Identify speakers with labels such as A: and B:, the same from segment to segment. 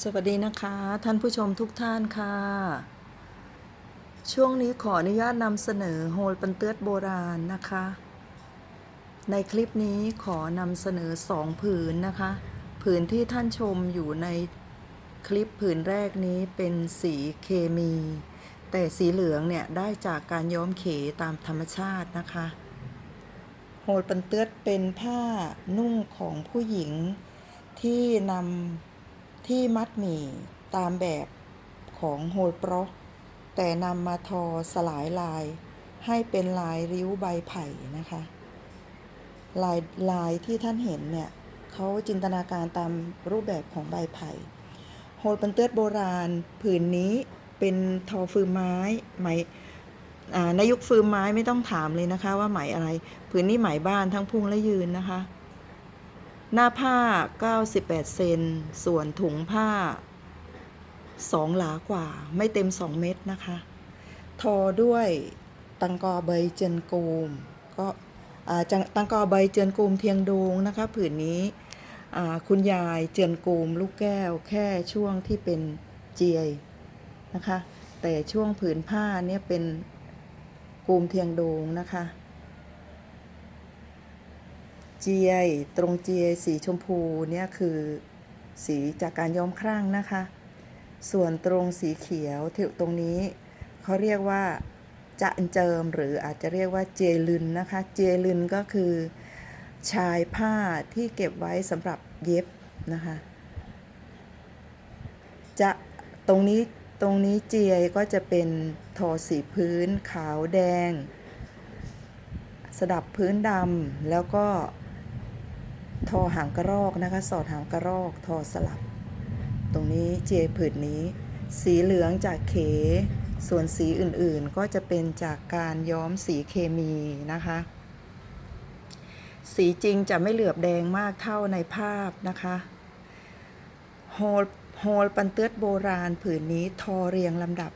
A: สวัสดีนะคะ ท่านผู้ชมทุกท่านค่ะ ช่วงนี้ขออนุญาตนำเสนอโฮลปันเตือดโบราณนะคะ ในคลิปนี้ขอนำเสนอสองผืนนะคะ ผืนที่ท่านชมอยู่ในคลิปผืนแรกนี้เป็นสีเคมี แต่สีเหลืองเนี่ยได้จากการย้อมเขตามธรรมชาตินะคะ โฮลปันเตือดเป็นผ้านุ่งของผู้หญิงที่นำ ที่มัดหมี่ตามแบบของโฮลปรอกแต่นำมาทอสลายลายให้เป็นลายริ้วใบไผ่นะคะ ลายลายที่ท่านเห็นเนี่ยเขาจินตนาการตามรูปแบบของใบไผ่โฮลปันเตือดโบราณผืนนี้เป็นทอฟืนไม้ไหมในยุคฟืนไม้ไม่ต้องถามเลยนะคะว่าไหมอะไร ผืนนี้ไหมบ้านทั้งพุงและยืนนะคะ หน้าผ้า 98 เซน ส่วนถุงผ้า 2 หลากว่า ไม่เต็ม 2 เม็ดนะคะ ทอด้วยตังกอใบเจยนกูม ก็ตังกอใบเจียนกูมเทียงดงนะคะ ผืนนี้คุณยายเจียนกูมลูกแก้วแค่ช่วงที่เป็นเจียยนะคะ แต่ช่วงผืนผ้าเนี่ยเป็นกูมเทียงดงนะคะ เจียตรงเจียสีชมพูเนี่ยคือสีจากการย้อมครั่งนะคะ ส่วนตรงสีเขียวที่ตรงนี้เขาเรียกว่าจะเจิมหรืออาจจะเรียกว่าเจลึนนะคะ เจลึนก็คือชายผ้าที่เก็บไว้สำหรับเย็บนะคะจะตรงนี้ตรงนี้เจียยก็จะเป็นทอสีพื้นขาวแดง สดับพื้นดำแล้วก็ ทอหางกระรอกนะคะ สอดหางกระรอกทอสลับ ตรงนี้เจผืนนี้ สีเหลืองจากเข ส่วนสีอื่นๆก็จะเป็นจากการย้อมสีเคมีนะคะ สีจริงจะไม่เหลือบแดงมากเท่าในภาพนะคะโฮลโฮลปันเตือดโบราณผืนนี้ทอเรียงลำดับ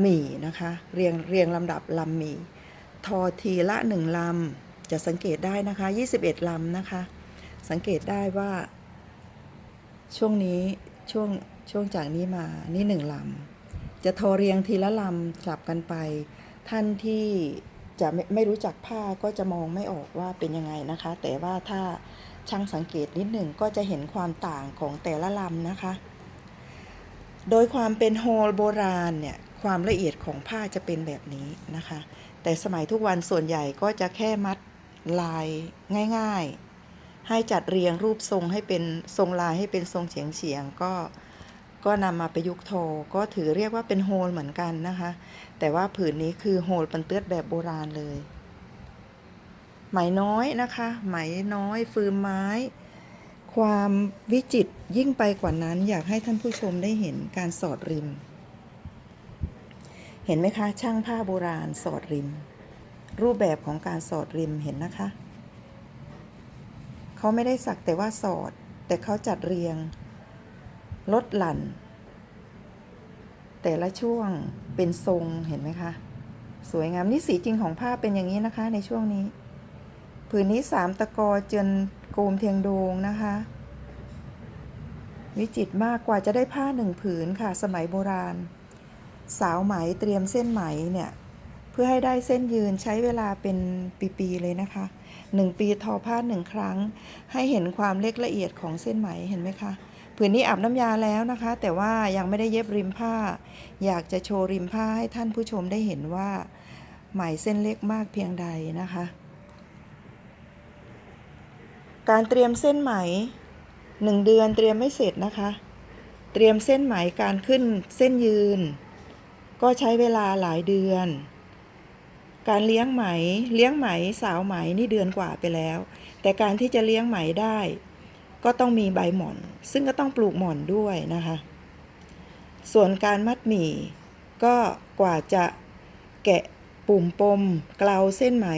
A: หมี่นะคะ เรียงเรียงลำดับลำหมี่ทอทีละหนึ่งลำ จะสังเกตได้นะคะ 21ลำนะคะ สังเกตได้ว่า ช่วงนี้ช่วงช่วงจากนี้มานี่หนึ่งลำ จะทอเรียงทีละลำสลับกันไป ท่านที่จะไม่ไม่รู้จักผ้าก็จะมองไม่ออกว่าเป็นยังไงนะคะ แต่ว่าถ้าช่างสังเกตนิดหนึ่งก็จะเห็นความต่างของแต่ละลำนะคะ โดยความเป็นโฮลโบราณเนี่ยความละเอียดของผ้าจะเป็นแบบนี้นะคะ แต่สมัยทุกวันส่วนใหญ่ก็จะแค่มัด ลายง่าย ๆ ให้จัดเรียงรูปทรงให้เป็นทรงลายให้เป็นทรงเฉียงเฉียงๆก็ก็นำมาประยุกต์ทก็ถือเรียกว่าเป็นโฮลเหมือนกันนะคะ แต่ว่าผืนนี้คือโฮลปันเตือดแบบโบราณเลย ไหมน้อยนะคะ ไหมน้อยฟืมไม้ ความวิจิตยิ่งไปกว่านั้นอยากให้ท่านผู้ชมได้เห็นการสอดริม เห็นไหมคะช่างผ้าโบราณสอดริม รูปแบบของการสอดริมเห็นนะคะ เขาไม่ได้สักแต่ว่าสอด แต่เขาจัดเรียง ลดหลั่น แต่ละช่วงเป็นทรงเห็นไหมคะ สวยงามนี่สีจริงของผ้าเป็นอย่างนี้นะคะในช่วงนี้ ผืนนี้สามตะกอเจนโกมเทียงโดงนะคะ วิจิตรมากกว่าจะได้ผ้าหนึ่งผืนค่ะ สมัยโบราณ สาวไหมเตรียมเส้นไหมเนี่ย เพื่อให้ได้เส้นยืนใช้เวลาเป็นปีๆเลยนะคะหนึ่งปีทอผ้าหนึ่งครั้ง ให้เห็นความเล็กละเอียดของเส้นไหมเห็นไหมคะผืนนี้อาบน้ำยาแล้วนะคะ แต่ว่ายังไม่ได้เย็บริมผ้า อยากจะโชว์ริมผ้าให้ท่านผู้ชมได้เห็นว่าไหมเส้นเล็กมากเพียงใดนะคะ การเตรียมเส้นไหมหนึ่งเดือนเตรียมไม่เสร็จนะคะ เตรียมเส้นไหมการขึ้นเส้นยืน ก็ใช้เวลาหลายเดือน การเลี้ยงไหม เลี้ยงไหมสาวไหมนี่เดือนกว่าไปแล้ว แต่การที่จะเลี้ยงไหมได้ ก็ต้องมีใบหม่อน ซึ่งก็ต้องปลูกหม่อนด้วยนะคะ ส่วนการมัดหมี่ก็กว่าจะแกะปุ่มปมกลาเส้นไหม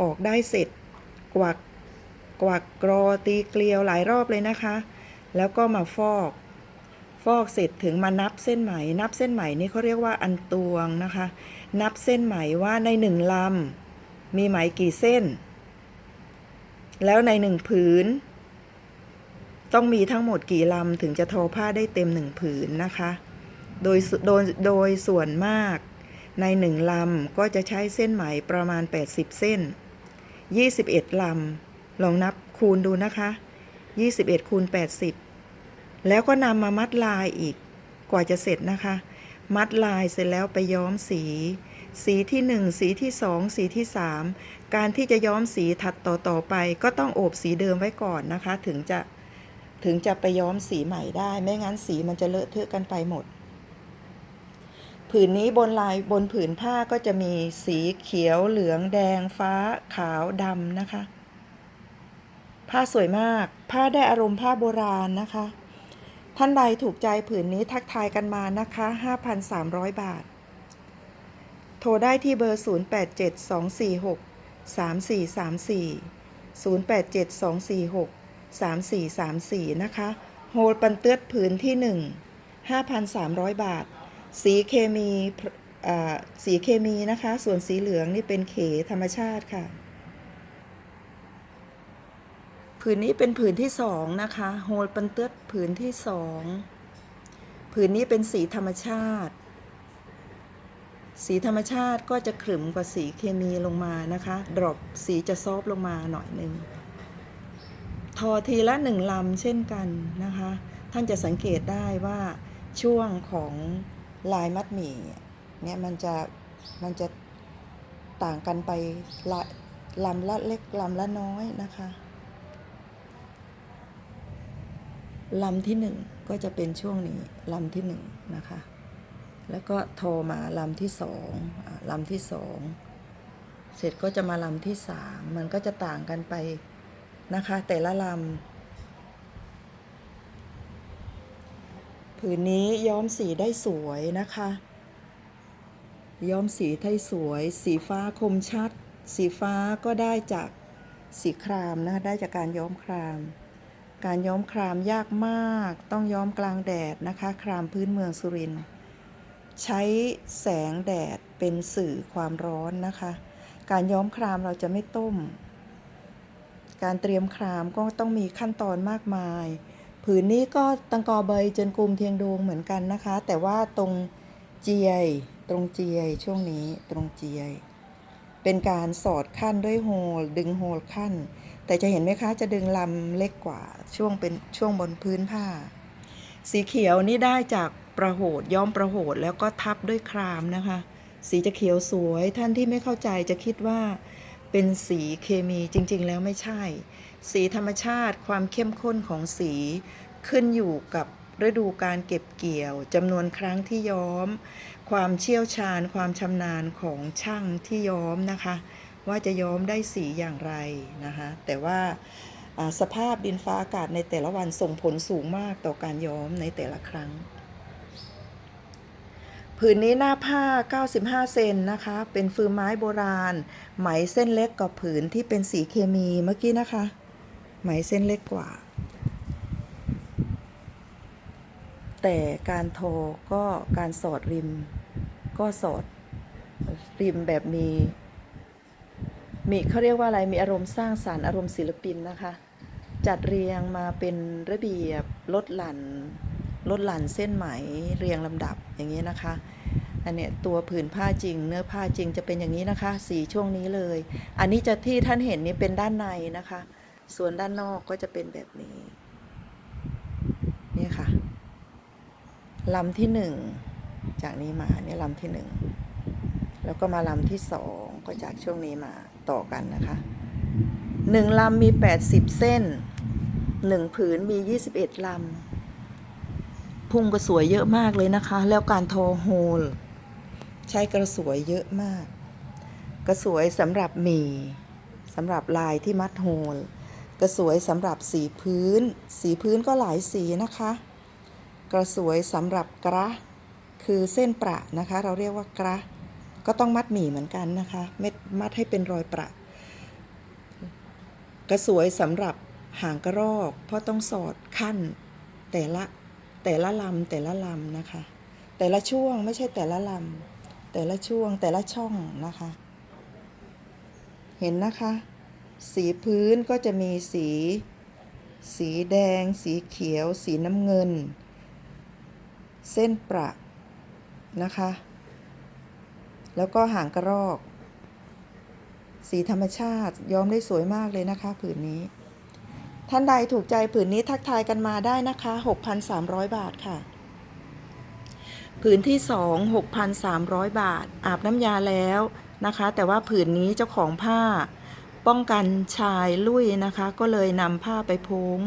A: ออกได้เสร็จ กวักกวักกรอตีเกลียวหลายรอบเลยนะคะ แล้วก็มาฟอก ฟอกเสร็จถึงมานับเส้นไหม นับเส้นไหมนี่เขาเรียกว่าอันตวงนะคะ นับเส้นไหมว่าในหนึ่งลำมีไหมกี่เส้น แล้วในหนึ่งผืน ต้องมีทั้งหมดกี่ลำถึงจะทอผ้าได้เต็มหนึ่งผืนนะคะ โดยโดยโดยส่วนมากในหนึ่งลำก็จะใช้เส้นไหมประมาณ 80 เส้น 21 ลำ ลองนับคูณดูนะคะ 21คูณ80 แล้วก็นำมามัดลายอีกกว่าจะเสร็จนะคะ มัดลายเสร็จแล้วไปย้อมสี สีที่ 1 สีที่ 2 สีที่ 3 การที่จะย้อมสีถัดต่อต่อไป ก็ต้องโอบสีเดิมไว้ก่อนนะคะ ถึงจะถึงจะไปย้อมสีใหม่ได้ ไม่งั้นสีมันจะเลอะเทอะกันไปหมด ผืนนี้บนลายบนผืนผ้าก็จะมีสีเขียวเหลืองแดง ฟ้า ขาวดำนะคะ ผ้าสวยมาก ผ้าได้อารมณ์ผ้าโบราณนะคะ ท่านใดถูกใจผืนนี้ทักทายกันมานะคะ 5,300 บาท โทรได้ที่เบอร์ 0872463434 0872463434 นะคะ โฮลปันเตือดผืนที่ 1 5,300 บาท สีเคมีอ่าสีเคมีนะคะ ส่วนสีเหลืองนี่เป็นเขธรรมชาติค่ะ ผืนนี้เป็นผืนที่สองนะคะโฮลปันเตือดผืนที่สองผืนนี้เป็นสีธรรมชาติ สีธรรมชาติก็จะขรึมกว่าสีเคมีลงมานะคะดรอปสีจะซอฟต์ลงมาหน่อยหนึ่งทอทีละหนึ่งลำเช่นกันนะคะ ท่านจะสังเกตได้ว่าช่วงของลายมัดหมี่เนี่ยมันจะมันจะต่างกันไปลลำละเล็กลำละน้อยนะคะ ลำที่หนึ่งก็จะเป็นช่วงนี้ลำที่หนึ่งนะคะ แล้วก็โทรมาลำที่สองลำที่สองเสร็จก็จะมาลำที่สามมันก็จะต่างกันไปนะคะ แต่ละลำผืนนี้ย้อมสีได้สวยนะคะ ย้อมสีได้สวย สีฟ้าคมชัด สีฟ้าก็ได้จากสีครามนะคะได้จากการย้อมคราม การย้อมครามยากมาก ต้องย้อมกลางแดดนะคะ ครามพื้นเมืองสุรินทร์ใช้แสงแดดเป็นสื่อความร้อนนะคะ การย้อมครามเราจะไม่ต้ม การเตรียมครามก็ต้องมีขั้นตอนมากมาย ผืนนี้ก็ตังกอเบยเจนกลุมเทียงดวงเหมือนกันนะคะ แต่ว่าตรงเจียยตรงเจียยช่วงนี้ตรงเจียยเป็นการสอดขั้นด้วยโฮลดึงโฮลขั้น แต่จะเห็นไหมคะจะดึงลำเล็กกว่าช่วงเป็นช่วงบนพื้นผ้า สีเขียวนี่ได้จากประโหดย้อมประโหดแล้วก็ทับด้วยครามนะคะ สีจะเขียวสวยท่านที่ไม่เข้าใจจะคิดว่าเป็นสีเคมีจริง ๆ แล้วไม่ใช่ สีธรรมชาติความเข้มข้นของสีขึ้นอยู่กับฤดูการเก็บเกี่ยวจำนวนครั้งที่ย้อม ความเชี่ยวชาญ ความชำนาญของช่างที่ย้อมนะคะ ว่าจะย้อมได้สีอย่างไรนะคะแต่ว่าสภาพดินฟ้าอากาศในแต่ละวันส่งผลสูงมากต่อการย้อมในแต่ละครั้งผืนนี้หน้าผ้า 95 เซนนะคะ เป็นฟืนไม้โบราณ ไหมเส้นเล็กกว่าผืนที่เป็นสีเคมีเมื่อกี้นะคะ ไหมเส้นเล็กกว่า แต่การโทก็การสอดริม ก็สอดริมแบบมี มีเขาเรียกว่าอะไรมีอารมณ์สร้างสารรค์อารมณ์ศิลปินนะคะ จัดเรียงมาเป็นระเบียบลดหลั่นลดหลั่นเส้นไหมเรียงลำดับอย่างนี้นะคะอันเนี้ยตัวผืนผ้าจริง เนื้อผ้าจริงจะเป็นอย่างนี้นะคะ สีช่วงนี้เลย อันนี้จะที่ท่านเห็นนี่เป็นด้านในนะคะ ส่วนด้านนอกก็จะเป็นแบบนี้นี่ค่ะลำที่หนึ่งจากนี้มาเนี่ยลำที่หนึ่งแล้วก็มาลำที่สองก็จากช่วงนี้มา ต่อกันนะคะหนึ่งลำมี 80 เส้นหนึ่งผืนมี 21 ลำพุ่งกระสวยเยอะมากเลยนะคะ แล้วการโทโฮล ใช้กระสวยเยอะมาก กระสวยสำหรับหมี่สำหรับลายที่มัดโฮล กระสวยสำหรับสีพื้น สีพื้นก็หลายสีนะคะ กระสวยสำหรับกระ คือเส้นประนะคะ เราเรียกว่ากระ ก็ต้องมัดหมี่เหมือนกันนะคะเม็ดมัดให้เป็นรอยประ กระสวยสำหรับหางกระรอก เพราะต้องสอดขั้นแต่ละแต่ละลำแต่ละลำนะคะ แต่ละช่วงไม่ใช่แต่ละลำแต่ละช่วงแต่ละช่องนะคะ เห็นนะคะ สีพื้นก็จะมีสี สีแดง สีเขียว สีน้ำเงิน เส้นประนะคะ แล้วก็หางกระรอก สีธรรมชาติย้อมได้สวยมากเลยนะคะ ผืนนี้ ท่านใดถูกใจผืนนี้ทักทายกันมาได้นะคะ 6,300 บาทค่ะ ผืนที่ 2 6,300 บาท อาบน้ำยาแล้วนะคะ แต่ว่าผืนนี้เจ้าของผ้า ป้องกันชายลุยนะคะ ก็เลยนำผ้าไปโพง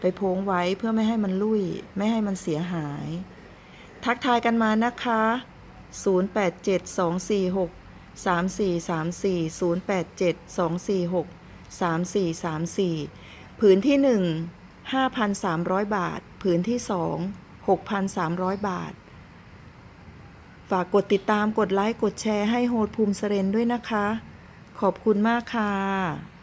A: ไปโพงไว้เพื่อไม่ให้มันลุย ไม่ให้มันเสียหาย ทักทายกันมานะคะ 087246 3434 087246 3434 ผืนที่ 1 5,300 บาท ผืนที่ 2 6,300 บาท ฝากกดติดตามกดไลค์ กดแชร์ให้โฮดภูมิเสเรนด้วยนะคะ ขอบคุณมากค่ะ